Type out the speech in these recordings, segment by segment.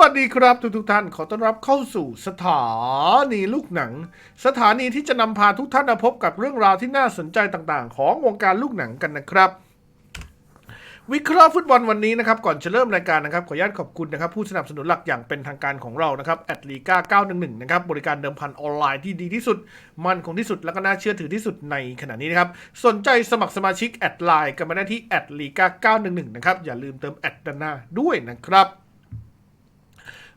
วัสดีครับทุกทุกท่านขอต้อนรับเข้าสู่สถานีลูกหนัง สถานีที่จะนำพาทุกท่านมาพบกับเรื่องราวที่น่าสนใจต่างๆ ของวงการลูกหนังกันนะครับวิเคราะห์ฟุตบอลวันนี้นะครับก่อนจะเริ่มรายการนะครับขออนุญาตขอบคุณนะครับผู้สนับสนุนหลักอย่างเป็นทางการของเรานะครับแอดลีกา911นะครับบริการเดิมพันออนไลน์ที่ดีที่สุด มั่นคงที่สุดและก็น่าเชื่อถือที่สุดในขณะนี้นะครับสนใจสมัครสมาชิกแอดไลน์กันมาได้ที่แอดลีกา911นะครับอย่าลืมเติมแอดด้านหน้าด้วยนะครับ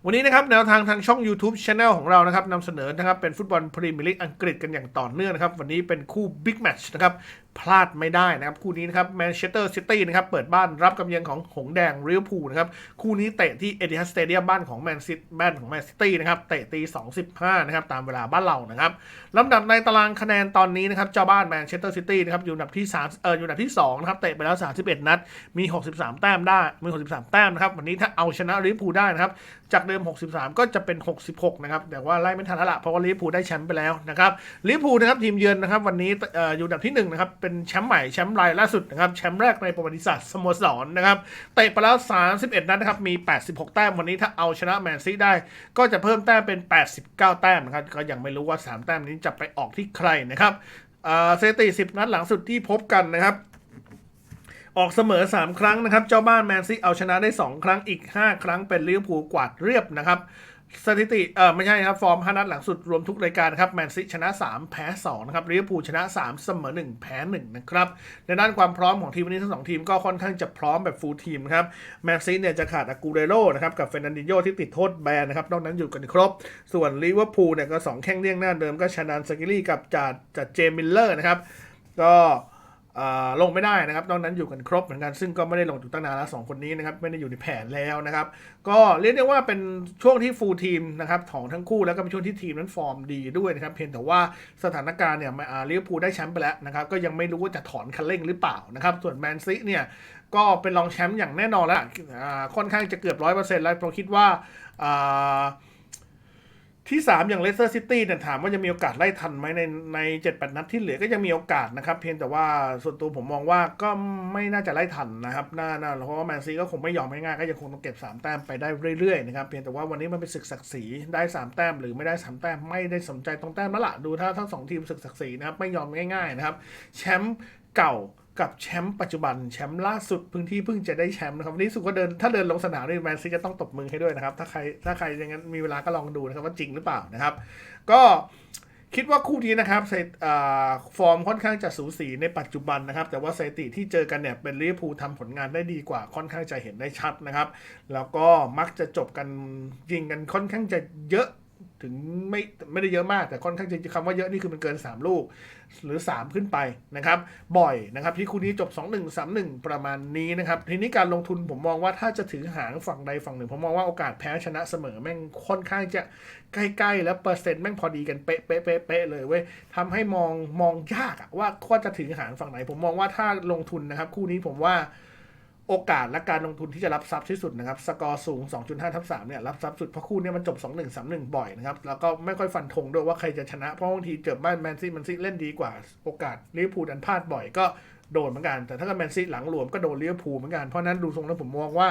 วันนี้นะครับแนวทางทางช่อง YouTube Channel ของเรานะครับนำเสนอนะครับเป็นฟุตบอลพรีเมียร์ลีกอังกฤษกันอย่างต่อเนื่องนะครับ วันนี้เป็นคู่บิ๊กแมตช์นะครับ พลาดไม่ได้นะครับ คู่นี้นะครับแมนเชสเตอร์ซิตี้นะครับเปิดบ้านรับกำเยือนของหงแดงเรียวพูลนะครับ คู่นี้เตะที่เอติฮัดสเตเดียมบ้านของแมนซิตบ้านของแมนซิตี้นะครับ เตะตี2.15นะครับ ตามเวลาบ้านเรานะครับลำดับในตารางคะแนนตอนนี้นะครับ เจ้าบ้านแมนเชสเตอร์ซิตี้นะครับอยู่อันดับที่3เอออยู่อันดับที่2นะครับ เตะไปแล้ว31นัด มี63แต้มได้ มี63แต้มนะครับ วันนี้ถ้าเอาชนะลิเวอร์พูลได้นะครับ จากเดิม63ก็จะเป็น66นะครับ แต่ว่าไล่ไม่ทันละเพราะว่าลิเวอร์พูลได้แชมป์ไปแล้วนะครับลิเวอร์พูลนะครับทีมเยือนนะครับวันนี้อยู่อันดับที่1นะครับเป็นแชมป์ใหม่แชมป์รายล่าสุดนะครับแชมป์แรกในประวัติศาสตร์สโมสรนะครับเตะไปแล้ว 31 นัดนะครับมี 86 แต้มวันนี้ถ้าเอาชนะแมนซีได้ ก็จะเพิ่มแต้มเป็น 89 แต้มนะครับก็ยังไม่รู้ว่า 3 แต้มนี้จะไปออกที่ใครนะครับเออสถิติ10 นัดหลังสุดที่พบกันนะครับออกเสมอ 3 ครั้งนะครับ เจ้าบ้านแมนซีเอาชนะได้ 2 ครั้งอีก 5 ครั้งเป็นลิเวอร์พูลกวาดเรียบนะครับ สถิติเออไม่ใช่ครับ ฟอร์ม 5 นัดหลังสุดรวมทุกรายการนะครับแมนซีชนะ 3 แพ้ 2 นะครับลิเวอร์พูลชนะ 3 เสมอ 1 แพ้ 1 นะครับ ในด้านความพร้อมของทีมวันนี้ทั้งสองทีมก็ค่อนข้างจะพร้อมแบบฟูลทีมครับแมนซีเนี่ยจะขาดอากูเรโรนะครับกับเฟรนันดิโยที่ติดโทษแบนนะครับนอกนั้นอยู่กันครบ ส่วนลิเวอร์พูลเนี่ยก็สองแข้งเลี่ยงหน้าเดิมก็ชาดานสกิลี่กับจัดจัดเจมิลเลอร์นะครับก็ ลงไม่ได้นะครับ นอกนั้นอยู่กันครบเหมือนกัน ซึ่งก็ไม่ได้ลงอยู่ตั้งนานแล้วสองคนนี้นะครับ ไม่ได้อยู่ในแผนแล้วนะครับ ก็เรียกได้ว่าเป็นช่วงที่ฟูลทีมนะครับของทั้งคู่แล้วก็เป็นช่วงที่ทีมนั้นฟอร์มดีด้วยนะครับ เพียงแต่ว่าสถานการณ์เนี่ยมาอาลิเวอร์พูลได้แชมป์ไปแล้วนะครับ ก็ยังไม่รู้ว่าจะถอนคันเร่งหรือเปล่านะครับ ส่วนแมนซีเนี่ยก็เป็นรองแชมป์อย่างแน่นอนแล้วค่อนข้างจะเกือบร้อยเปอร์เซ็นต์แล้วเพราะคิดว่าอ่า ที่ 3 อย่างเลสเตอร์ซิตี้เนี่ยถามว่าจะมีโอกาสไล่ทันไหมในในเจ็ดแปดนัดที่เหลือก็ยังมีโอกาสนะครับ เพียงแต่ว่าส่วนตัวผมมองว่าก็ไม่น่าจะไล่ทันนะครับน่าน่าเพราะว่าแมนซีก็คงไม่ยอมง่ายๆก็ยังคงต้องเก็บ 3 แต้มไปได้เรื่อยๆนะครับเพียงแต่ว่าวันนี้มันเป็นศึกศักดิ์ศรีได้ 3 แต้มหรือไม่ได้ 3 แต้มไม่ได้สนใจตรงแต้มแล้วล่ะดูถ้าทั้งสองทีมศึกศักดิ์ศรีนะครับไม่ยอมง่ายๆนะครับแชมป์เก่า กับแชมป์ปัจจุบันแชมป์ล่าสุดเพิ่งที่เพิ่งจะได้แชมป์นะครับวันนี้สุก็เดินถ้าเดินลงสนามนี่แมนซีจะต้องตบมือให้ด้วยนะครับ ถ้าใครถ้าใครอย่างนั้นมีเวลาก็ลองดูนะครับว่าจริงหรือเปล่านะครับ ก็คิดว่าคู่นี้นะครับฟอร์มค่อนข้างจะสูสีในปัจจุบันนะครับ แต่ว่าสถิติที่เจอกันเนี่ยเป็นลิเวอร์พูลทำผลงานได้ดีกว่าค่อนข้างจะเห็นได้ชัดนะครับ แล้วก็มักจะจบกันยิงกันค่อนข้างจะเยอะ ถึงไม่ไม่ได้เยอะมากแต่ค่อนข้างจะคำว่าเยอะนี่คือมันเกิน 3 ลูก หรือ 3 ขึ้นไปนะครับ บ่อยนะครับที่คู่นี้จบ 2-1 3-1 ประมาณนี้นะครับ ทีนี้การลงทุนผมมองว่าถ้าจะถือหางฝั่งใดฝั่งหนึ่ง ผมมองว่าโอกาสแพ้ชนะเสมอแม่งค่อนข้างจะใกล้ๆ แล้วเปอร์เซ็นต์แม่งพอดีกันเป๊ะเป๊ะเป๊ะเเลยเว้ยทำให้มองมองยากอะว่าว่าจะถือหางฝั่งไหน ผมมองว่าถ้าลงทุนนะครับ คู่นี้ผมว่า โอกาสและการลงทุนที่จะรับทรัพย์ที่สุดนะครับ สกอร์สูง 2.5 ทับ3เนี่ยรับทรัพย์สุดเพราะคู่เนี้มันจบ 2-1 3-1 บ่อยนะครับ แล้วก็ไม่ค่อยฟันธงด้วยว่าใครจะชนะ เพราะบางทีเจอบ้านแมนซีแมนซีเล่นดีกว่าโอกาสลิเวอร์พูลดันพลาดบ่อยก็โดนเหมือนกัน แต่ถ้าเกิดแมนซีหลังหลวมก็โดนลิเวอร์พูลเหมือนกันเพราะฉะนั้นดูทรงแล้วผมมองว่า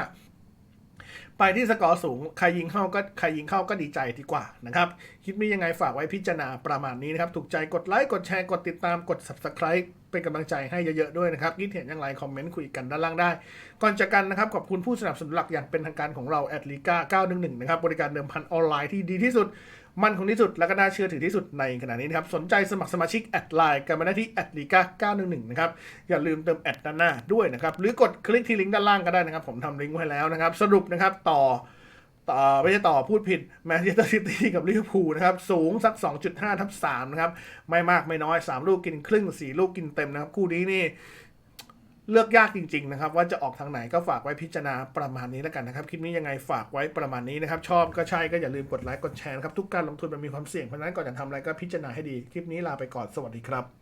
ไปที่สกอร์สูงใครยิงเข้าก็ใครยิงเข้าก็ดีใจดีกว่านะครับคิดมียังไงฝากไว้พิจารณาประมาณนี้นะครับถูกใจกดไลค์กดแชร์กดติดตามกด subscribe เป็นกำลังใจให้เยอะๆด้วยนะครับคิดเห็นอย่างไรคอมเมนต์คุยกันด้านล่างได้ ก่อนจากกันนะครับขอบคุณผู้สนับสนุนหลักอย่างเป็นทางการของเราแอดลิก้า911นะครับบริการเดิมพันออนไลน์ที่ดีที่สุดมันคงที่สุดและก็น่าเชื่อถือที่สุดในขณะนี้นะครับ สนใจสมัครสมาชิกแอดไลน์กันมาได้ที่แอดลิก้า911 นะครับ อย่าลืมเติมแอดด้านหน้าด้วยนะครับ หรือกดคลิกที่ลิงก์ด้านล่างก็ได้นะครับ ผมทำลิงก์ไว้แล้วนะครับ สรุปนะครับต่อ ต่อไม่ใช่ต่อพูดผิดแมนเชสเตอร์ซิตี้กับลิเวอร์พูลนะครับ สูงสัก 2.5 ทับ3นะครับ ไม่มากไม่น้อย 3 ลูกกินครึ่ง 4 ลูกกินเต็มนะครับ คู่นี้นี่เลือกยากจริง ๆ นะครับ ว่าจะออกทางไหนก็ฝากไว้พิจารณาประมาณนี้แล้วกันนะครับ คลิปนี้ยังไงฝากไว้ประมาณนี้นะครับ ชอบก็ใช่ก็อย่าลืมกดไลค์กดแชร์นะครับ ทุกการลงทุนมันมีความเสี่ยงเพราะฉะนั้นก่อนจะทำอะไรก็พิจารณาให้ดีคลิปนี้ลาไปก่อนสวัสดีครับ